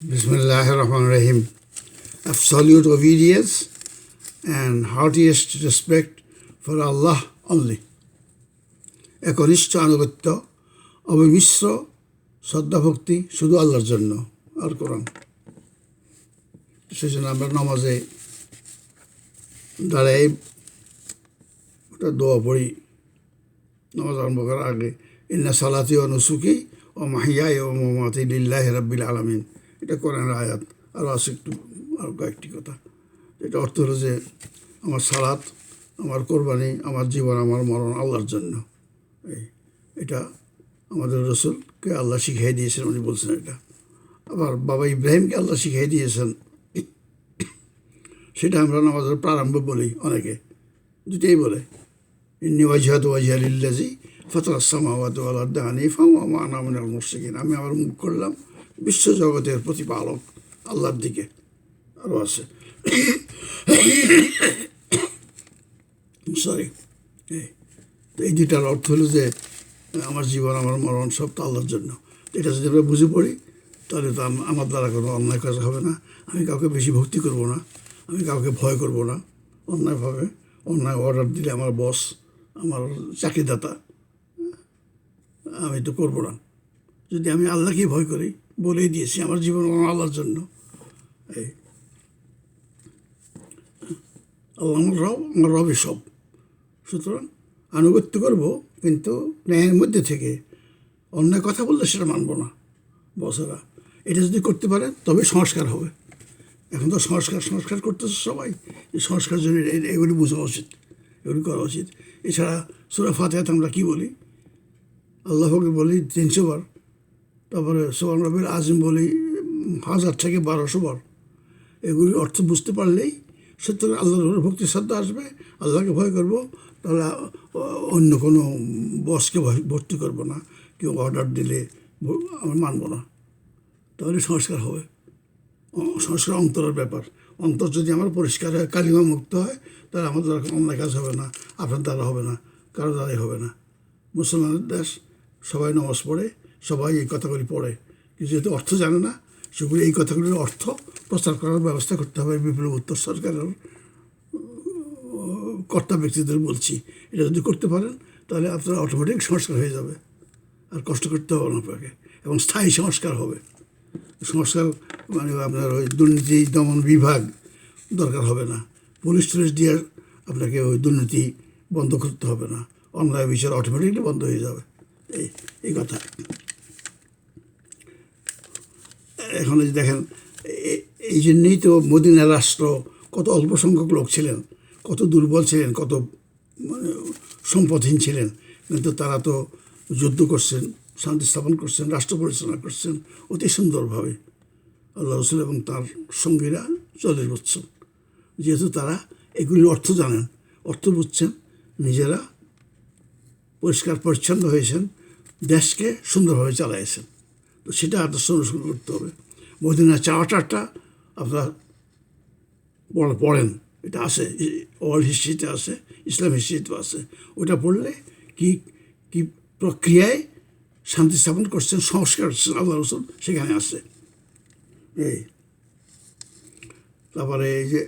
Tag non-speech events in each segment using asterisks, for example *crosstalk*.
Bismillah ar-Rahman ar-Rahim. Absolute obedience and heartiest respect for Allah only. একনিষ্ঠ আনুগত্য, অবিমিশ্র শ্রদ্ধাভক্তি শুধু আল্লাহর জন্য, আর কোরআন সেজন্য আমরা নামাজে দাঁড়াই, ওটা দোয়া পড়ি নামাজ আরম্ভ করার আগে, ইন্না সালাতি ও নুসুকি ও মাহিয়াই ও মোহাম্মতি লিল্লাহ রব্বিল আলমিন এটা কোরআনের আয়াত আরও আছে একটু আরও কয়েকটি কথা। এটা অর্থ হলো যে, আমার সালাত, আমার কোরবানি, আমার জীবন, আমার মরণ, আল্লাহর জন্য। এই, এটা আমাদের রসুলকে আল্লাহ শিখিয়ে দিয়েছেন, উনি বলছেন এটা। আবার বাবা ইব্রাহিমকে আল্লাহ শিখিয়ে দিয়েছেন। সেটা আমরা আমাদের প্রারম্ভ বলি অনেকে। দুটেই বলে, ইন্নি ওয়াজহাত ওয়াজহালিল্লাজি ফতর সামাওয়াত ওয়ালাদ হানিফা ওয়া মা আনা মিনাল মুশরিকিন। আমি আমার মুখ করলাম বিশ্ব জগতের প্রতিপালক আল্লাহর দিকে আরও আছে। সরি এই দুইটার অর্থ হলো যে, আমার জীবন, আমার মরণ সব তো আল্লাহর জন্য। এটা যদি আমরা বুঝে পড়ি, তাহলে তো আমার দ্বারা কোনো অন্যায় কাজ হবে না। আমি কাউকে বেশি ভক্তি করব না। আমি কাউকে ভয় করব না। অন্যায়ভাবে, অন্যায় অর্ডার দিলে আমার বস আমার চাকরিদাতা, আমি তো করব না। যদি আমি আল্লাহকেই ভয় করি বলেই দিয়েছি আমার জীবন আল্লাহর জন্য। এই। আল্লাহ আমার রব, আমার রবে সব। সুতরাং আনুগত্য করব, কিন্তু ন্যায়ের মধ্যে থেকে অন্যায় কথা বললে সেটা মানব না, বসেরা। এটা যদি করতে পারে, তবে সংস্কার হবে। এখন তো সংস্কার সংস্কার করতেছে সবাই। এই সংস্কার জন্য এগুলি বোঝা উচিত, এগুলি করা উচিত। এছাড়া সুরা ফাতেহাতে আমরা কী বলি? আল্লাহকে বলি তিনশো বার তারপরে সোহান রবির আজিম বলি, হাজার থেকে বারোশো বার এগুলির অর্থ বুঝতে পারলেই সুতরাং আল্লাহর ভক্তি শ্রদ্ধা আসবে, আল্লাহকে ভয় করব, তাহলে অন্য কোনো বসকে ভর্তি করব না, কেউ অর্ডার দিলে ব- আমি মানবো না। তাহলে সংস্কার হবে। সংস্কার অন্তরের ব্যাপার। অন্তর যদি আমার পরিষ্কার হয়, কালিমা মুক্ত হয়, তাহলে আমাদের অন্যায় কাজ হবে না, আপনার দ্বারা হবে না, কারও দ্বারাই হবে না। মুসলমানের দেশ, সবাই নমাজ পড়ে সবাই এই কথাগুলি পড়ে। যেহেতু অর্থ জানে না, সেগুলি এই কথাগুলির অর্থ প্রচার করার ব্যবস্থা করতে হবে বিপ্লব উত্তর সরকারের কর্তা ব্যক্তিদের বলছি। এটা যদি করতে পারেন, তাহলে আপনার অটোমেটিক সংস্কার হয়ে যাবে। আর কষ্ট করতে হবে না আপনাকে। এবং স্থায়ী সংস্কার হবে। সংস্কার মানে আপনার ওই দুর্নীতি দমন বিভাগ দরকার হবে না। পুলিশ টুলিশ দিয়ে আপনাকে ওই দুর্নীতি বন্ধ করতে হবে না। অন্যায় বিচার অটোমেটিকলি বন্ধ হয়ে যাবে। এই এই কথা। এখন যে দেখেন এই জন্যই তো মদিনা রাষ্ট্র কত অল্প সংখ্যক লোক ছিলেন, কত দুর্বল ছিলেন, কত মানে সম্পদহীন ছিলেন। কিন্তু তারা তো যুদ্ধ করছেন, শান্তি স্থাপন করছেন, রাষ্ট্র পরিচালনা করছেন অতি সুন্দরভাবে। আল্লাহ রসুল এবং তার সঙ্গীরা চল্লিশ বছর। যেহেতু তারা এগুলির অর্থ জানেন, অর্থ বুঝছেন, নিজেরা পরিষ্কার পরিচ্ছন্ন হয়েছেন, দেশকে সুন্দরভাবে চালাইছেন। তো সেটা আদর্শ অনুসরণ করতে হবে। মদিনা চাওয়াটারটা আপনার পড়, পড়েন। এটা আছে ওয়ার্ল্ড হিস্ট্রিতে আছে, ইসলাম হিস্ট্রিতেও আছে। ওটা পড়লে কি কি প্রক্রিয়ায় শান্তি স্থাপন করছেন, সংস্কার আল্লাহ রসুল, সেখানে আছে। এই। তারপরে এই যে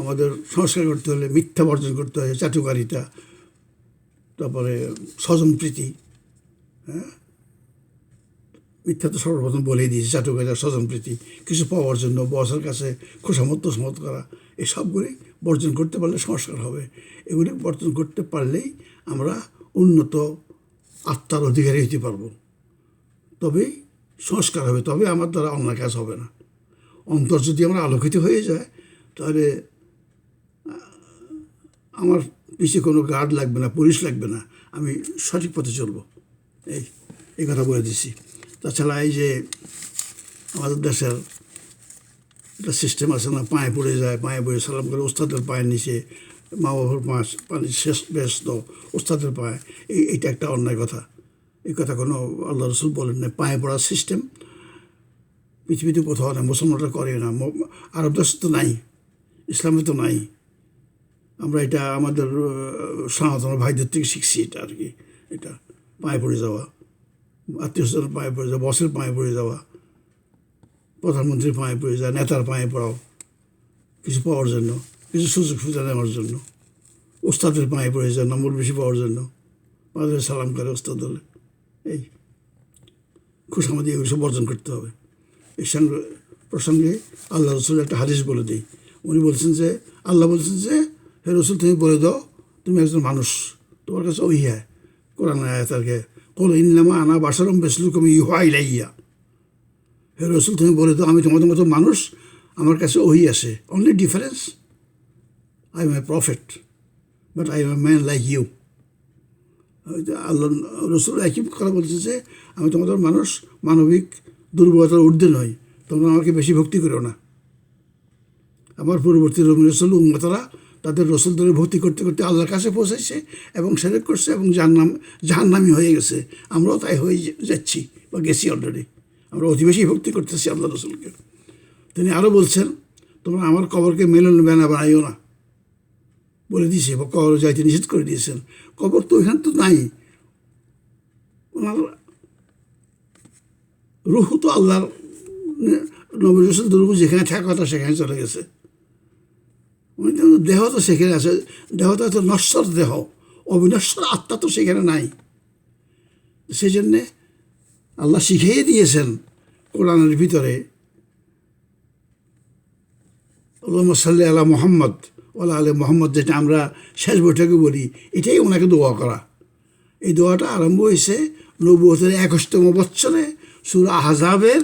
আমাদের সংস্কার করতে হলে, মিথ্যা বর্জন করতে হয় চাটুকারিতা তারপরে স্বজনপ্রীতি হ্যাঁ? মিথ্যা তো সর্বপ্রথম বলেই দিয়েছে চাটুকারিতা স্বজনপ্রীতি কিছু পাওয়ার জন্য বসের কাছে খোসামত, তোষমত করা এই সবগুলি বর্জন করতে পারলে সংস্কার হবে। এগুলি বর্জন করতে পারলেই আমরা উন্নত আত্মার অধিকারী হতে পারব। তবেই সংস্কার হবে, তবে আমার দ্বারা অন্যায় কাজ হবে না। অন্তর যদি আমার আলোকিত হয়ে যায়, তাহলে আমার পিছিয়ে কোনো গার্ড লাগবে না, পুলিশ লাগবে না, আমি সঠিক পথে চলবো। এই এই কথা বলে দিচ্ছি। তাছাড়া এই যে আমাদের দেশের একটা সিস্টেম আছে না, পায়ে পড়ে যায়, পায়ে পড়ে সালাম করে, ওস্তাদের পায়ের নিচে মা বাবার পাঁচ পানি শেষ, ব্যস্ত, ওস্তাদের পায়ে। এই এটা একটা অন্যায় কথা। এই কথা কোনো আল্লাহ রসুল বলেন না পায়ে পড়ার সিস্টেম পৃথিবীতে কোথাও না মুসলমানরা করে না। আরব দেশ তো নাই, ইসলামে তো নাই। আমরা এটা আমাদের সনাতন ভাইদের থেকে শিখছি এটা আর কি, এটা, পায়ে পড়ে যাওয়া। আত্মীয় স্বজনের পায়ে পড়ে যাওয়া বসের পায়ে পড়ে যাওয়া প্রধানমন্ত্রীর পায়ে পড়ে যায় নেতার পায়ে পড়াও। কিছু পাওয়ার জন্য, কিছু সুযোগ সুবিধা নেওয়ার জন্য ওস্তাদের পায়ে পড়ে যায় নম্বর বেশি পাওয়ার জন্য। মাদের সালাম করে ওস্তাদ হলে এই খুশামদি এগুলো সব বর্জন করতে হবে। এই সঙ্গে, প্রসঙ্গে আল্লাহ রসুল একটা হাদিস বলে দিই। উনি বলছেন যে, আল্লাহ বলছেন যে, হে রসুল তুমি বলে দাও, তুমি একজন মানুষ, তোমার কাছে ওই হ্যাঁ কোরআন আয়াত আর কে। কোল ইনলামা আনা বাসারম বেসলুকম ইহা ইলাইয়া। হে রসুল, তুমি বলে দাও, আমি তোমাদের মতো মানুষ, আমার কাছে ওই আছে only difference I am a profit but I am a man like you Allah, রসুল একই কথা বলছে যে, আমি তোমাদের মানুষ, মানবিক দুর্বলতার ঊর্ধ্বে নই, তোমরা আমাকে বেশি ভক্তি করো না। আমার পূর্ববর্তী রবি রসুল, উম্মতারা তাদের রসুল ধরে ভর্তি করতে করতে আল্লাহর কাছে পৌঁছেছে এবং সেরেক করছে এবং জাহান্নাম, জাহান্নামি হয়ে গেছে। আমরাও তাই হয়ে যাচ্ছি বা গেছি অলরেডি আমরা অতি বেশি ভক্তি করতেছি আল্লাহ রসুলকে। তিনি আরও বলছেন, তোমরা আমার কবরকে মেলন বেনা বানাইও না। বলে দিয়েছে, বা কবর যাইতে নিষেধ করে দিয়েছেন। কবর তো ওইখানে তো নাই। ওনার রুহু তো আল্লাহর, নবী রসুল রুহু যেখানে থাকা কথা সেখানে চলে গেছে। দেহ তো সেখানে আছে। দেহটা তো নশ্বর দেহ। অবিনশ্বর আত্মা তো সেখানে নাই। সেই জন্যে আল্লাহ শিখিয়ে দিয়েছেন কোরআনের ভিতরে সাল্লি আলা মোহাম্মদ ওলা আলে মোহাম্মদ যেটা আমরা শেষ বৈঠকে বলি, এটাই ওনাকে দোয়া করা। এই দোয়াটা আরম্ভ হয়েছে নব্বতের একুশতম বৎসরে, সুর আহজাবের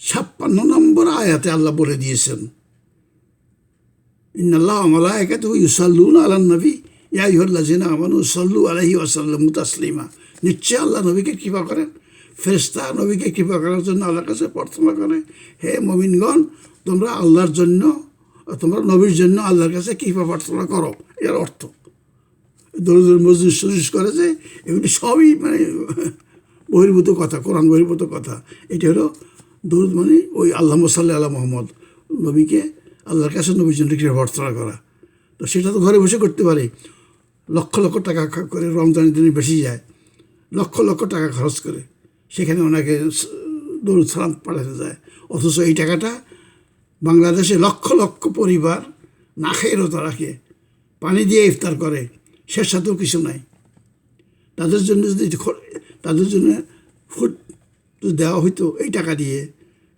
ছাপ্পান্ন নম্বর আয়াতে আল্লাহ বলে দিয়েছেন। ইন্নাল্লাহ মালায়কাতু ইউসাল্লুন আলান নবী ইয়া ইহল্লাজিনা আমানু সাল্লু আলাইহি ওয়াসাল্লাম তাসলিমা নিশ্চয় আল্লাহ নবীকে কৃপা করেন ফেরেশতা নবীকে কৃপা করার জন্য আল্লাহর কাছে প্রার্থনা করে হে মমিনগণ তোমরা আল্লাহর জন্য তোমরা নবীর জন্য আল্লাহর কাছে কৃপা প্রার্থনা করো এর অর্থ। দরুদের মসজিদ সুজিস করে যে, এগুলি সবই মানে *laughs* বহির্ভূত কথা, কোরআন বহির্ভূত কথা। এটা হলো দরুদ মানে ওই আল্লাহ সাল্লাহ আল্লাহ মোহাম্মদ, নবীকে আল্লাহর কাছে নবীর জন্য প্রার্থনা করা। তো সেটা তো ঘরে বসে করতে পারি। লক্ষ লক্ষ টাকা করে রমজানের দিনে বেশি যায়। লক্ষ লক্ষ টাকা খরচ করে। সেখানে ওনাকে দরুদ সালাম পাঠাতে যায়। অথচ এই টাকাটা বাংলাদেশে লক্ষ লক্ষ পরিবার না খেয়ে রোজা রাখে। পানি দিয়ে ইফতার করে। সে সাথেও কিছু নাই। তাদের জন্য যদি তাদের জন্য ফুড দেওয়া হইতো এই টাকা দিয়ে,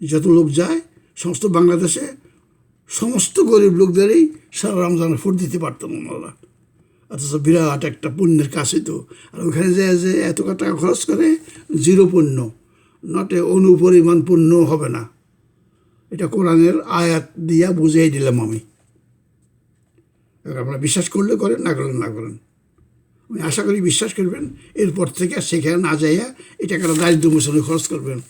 যত লোক যায়, সমস্ত বাংলাদেশে সমস্ত গরিব লোকদেরই সারা রমজানের ফুড দিতে পারতাম ওনারা। অথচ বিরাট একটা পুণ্যের কাজ তো আর ওখানে যে যে এত টাকা খরচ করে, জিরো পুণ্য। নটে অনুপরিমাণ পণ্য হবে না। এটা কোরআনের আয়াত দিয়া বুঝিয়ে দিলাম আমি। আপনারা বিশ্বাস করলে করেন, না করলে না করেন। আমি আশা করি বিশ্বাস করবেন, এরপর থেকে সেখানে না যাইয়া এটা টাকাটা দারিদ্র মোচনে খরচ করবেন।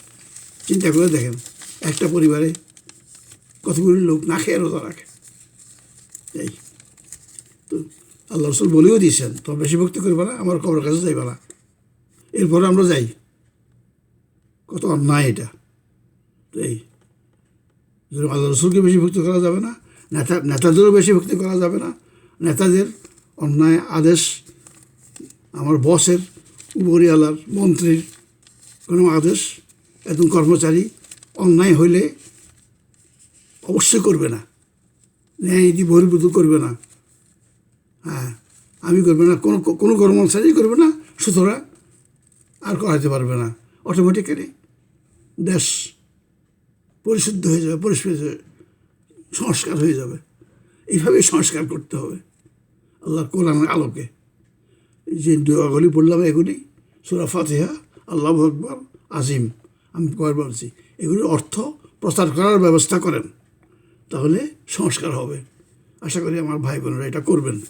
চিন্তা করে দেখেন, একটা পরিবারে কতগুলি লোক না খেয়ে রোজা রাখে। এই তো আল্লাহ রসুল বলেও দিয়েছেন তো বেশি ভক্তি করবে না, আমার কবর কাছে যাইবে না। এরপরে আমরা যাই। কত অন্যায় এটা। তো এই আল্লাহ রসুলকে বেশি ভক্তি করা যাবে না, নেতা, নেতাদেরও বেশি ভক্তি করা যাবে না, নেতাদের অন্যায় আদেশ আমার বসের, উপরিয়ালার, মন্ত্রীর কোনো আদেশ, একজন কর্মচারী অন্যায় হইলে অবশ্যই করবে না। ন্যায় নীতি বহির্ভূত করবে না। হ্যাঁ আমি করবে না কোনো কোনো কর্মচারী করবে না সুতরাং আর করাতে পারবে না। অটোমেটিক্যালি দেশ পরিশুদ্ধ হয়ে যাবে যাবে, সংস্কার হয়ে যাবে। এইভাবেই সংস্কার করতে হবে। আল্লাহর কোরআনের আলোকে। যে দোয়াগুলি পড়লাম এগুলি সুরা ফাতেহা আল্লাহ আকবর আজিম। আমি কয়েক বলছি এগুলির অর্থ প্রচার করার ব্যবস্থা করেন। তাহলে সংস্কার হবে। আশা করি আমার ভাই বোনেরা এটা করবেন।